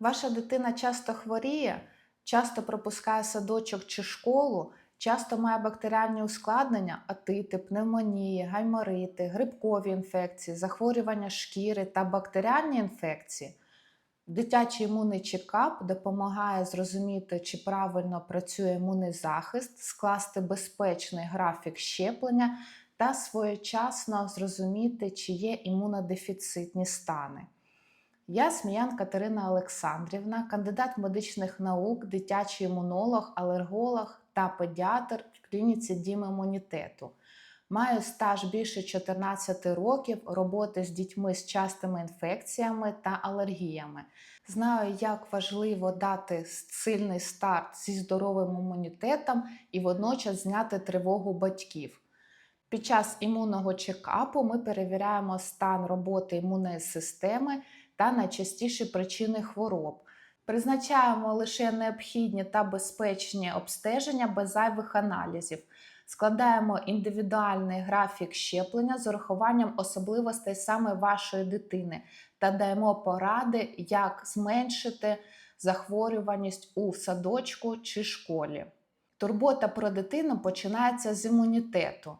Ваша дитина часто хворіє, часто пропускає садочок чи школу, часто має бактеріальні ускладнення, атити, пневмонії, гайморити, грибкові інфекції, захворювання шкіри та бактеріальні інфекції. Дитячий імунний чекап допомагає зрозуміти, чи правильно працює імунний захист, скласти безпечний графік щеплення та своєчасно зрозуміти, чи є імунодефіцитні стани. Я Сміян Катерина Олександрівна, кандидат медичних наук, дитячий імунолог, алерголог та педіатр в клініці Дім імунітету. Маю стаж більше 14 років роботи з дітьми з частими інфекціями та алергіями. Знаю, як важливо дати сильний старт зі здоровим імунітетом і водночас зняти тривогу батьків. Під час імунного чекапу ми перевіряємо стан роботи імунної системи та найчастіші причини хвороб. Призначаємо лише необхідні та безпечні обстеження без зайвих аналізів. Складаємо індивідуальний графік щеплення з урахуванням особливостей саме вашої дитини та даємо поради, як зменшити захворюваність у садочку чи школі. Турбота про дитину починається з імунітету.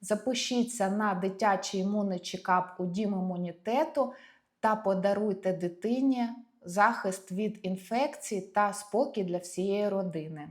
Запишіться на дитячий імунний чекап у дім імунітету та подаруйте дитині захист від інфекцій та спокій для всієї родини.